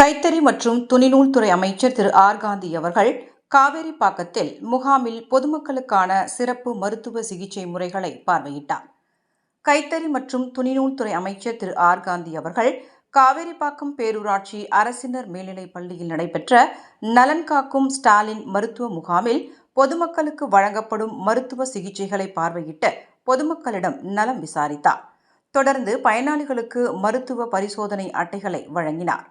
கைத்தறி மற்றும் துணிநூல் துறை அமைச்சர் திரு ஆர் காந்தி அவர்கள் காவேரி பாக்கத்தில் முகாமில் பொதுமக்களுக்கான சிறப்பு மருத்துவ சிகிச்சை முறைகளை பார்வையிட்டார். கைத்தறி மற்றும் துணிநூல் துறை அமைச்சர் திரு ஆர் காந்தி அவர்கள் காவேரிப்பாக்கம் பேரூராட்சி அரசினர் மேல்நிலைப் பள்ளியில் நடைபெற்ற நலன் காக்கும் ஸ்டாலின் மருத்துவ முகாமில் பொதுமக்களுக்கு வழங்கப்படும் மருத்துவ சிகிச்சைகளை பார்வையிட்டு பொதுமக்களிடம் நலம் விசாரித்தார். தொடர்ந்து பயனாளிகளுக்கு மருத்துவ பரிசோதனை அட்டைகளை வழங்கினார்.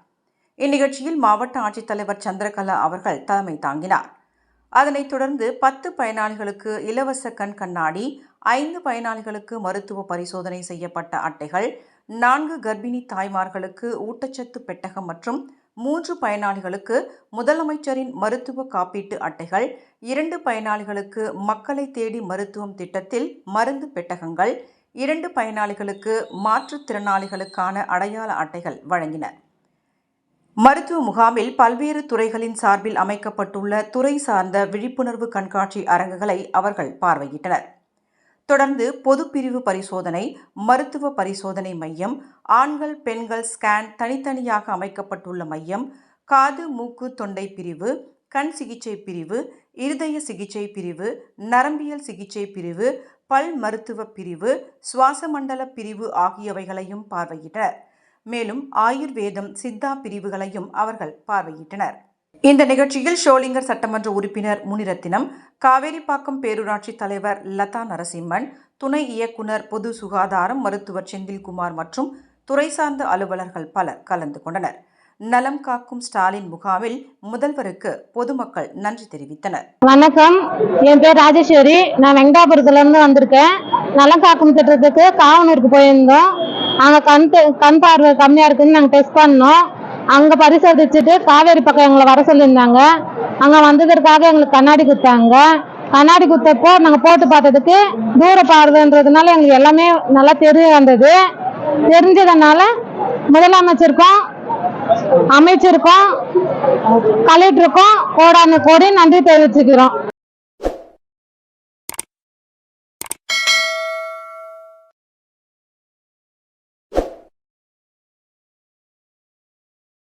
இந்நிகழ்ச்சியில் மாவட்ட ஆட்சித்தலைவர் சந்திரகலா அவர்கள் தலைமை தாங்கினார். அதனைத் தொடர்ந்து பத்து பயனாளிகளுக்கு இலவச கண் கண்ணாடி ஐந்து பயனாளிகளுக்கு மருத்துவ பரிசோதனை செய்யப்பட்ட அட்டைகள் நான்கு கர்ப்பிணி தாய்மார்களுக்கு ஊட்டச்சத்து பெட்டகம் மற்றும் மூன்று பயனாளிகளுக்கு முதலமைச்சரின் மருத்துவ காப்பீட்டு அட்டைகள் இரண்டு பயனாளிகளுக்கு மக்களை தேடி மருத்துவம் திட்டத்தில் மருந்து பெட்டகங்கள் இரண்டு பயனாளிகளுக்கு மாற்றுத்திறனாளிகளுக்கான அடையாள அட்டைகள் வழங்கினர். மருத்துவ முகாமில் பல்வேறு துறைகளின் சார்பில் அமைக்கப்பட்டுள்ள துறை சார்ந்த விழிப்புணர்வு கண்காட்சி அரங்குகளை அவர்கள் பார்வையிட்டனர். தொடர்ந்து பொதுப்பிரிவு பரிசோதனை மருத்துவ பரிசோதனை மையம் ஆண்கள் பெண்கள் ஸ்கேன் தனித்தனியாக அமைக்கப்பட்டுள்ள மையம் காது மூக்கு தொண்டை பிரிவு கண் சிகிச்சை பிரிவு இருதய சிகிச்சை பிரிவு நரம்பியல் சிகிச்சை பிரிவு பல் மருத்துவ பிரிவு சுவாச மண்டல பிரிவு ஆகியவைகளையும் பார்வையிட்டனர். மேலும் ஆயுர்வேதம் சித்தா பிரிவுகளையும் அவர்கள் பார்வையிட்டனர். இந்த நிகழ்ச்சியில் ஷோலிங்கர் சட்டமன்ற உறுப்பினர் முனிரத்தினம் காவேரிப்பாக்கம் பேரூராட்சி தலைவர் லதா நரசிம்மன் துணை இயக்குனர் பொது சுகாதாரம் மருத்துவர் செந்தில்குமார் மற்றும் துறை சார்ந்த அலுவலர்கள் பலர் கலந்து கொண்டனர். நலம் காக்கும் ஸ்டாலின் முகாமில் முதல்வருக்கு பொதுமக்கள் நன்றி தெரிவித்தனர். வணக்கம். என் பேர் ராஜேஸ்வரி. நான் வெங்கடாபுரத்துல இருந்து வந்திருக்கேன். நலம் காக்கும் திட்டத்துக்கு காவனூருக்கு போயிருந்தோம். அங்கே கண் கண் பார்வை கம்மியா இருக்குன்னு நாங்க டெஸ்ட் பண்ணோம். அங்க பரிசோதிச்சுட்டு காவேரி பக்கம் எங்களை வர சொல்லியிருந்தாங்க. அங்க வந்ததற்காக எங்களுக்கு கண்ணாடி கொடுத்தாங்க கண்ணாடி குத்தப்போ நாங்க போட்டு பார்த்ததுக்கு தூர பார்வைன்றதுனால எங்களுக்கு எல்லாமே நல்லா தெரிய வந்தது. தெரிஞ்சதுனால முதலமைச்சருக்கும் அமைச்சருக்கும் கலெக்டருக்கும் கோடானு கோடி நன்றி தெரிவிச்சுக்கிறோம்.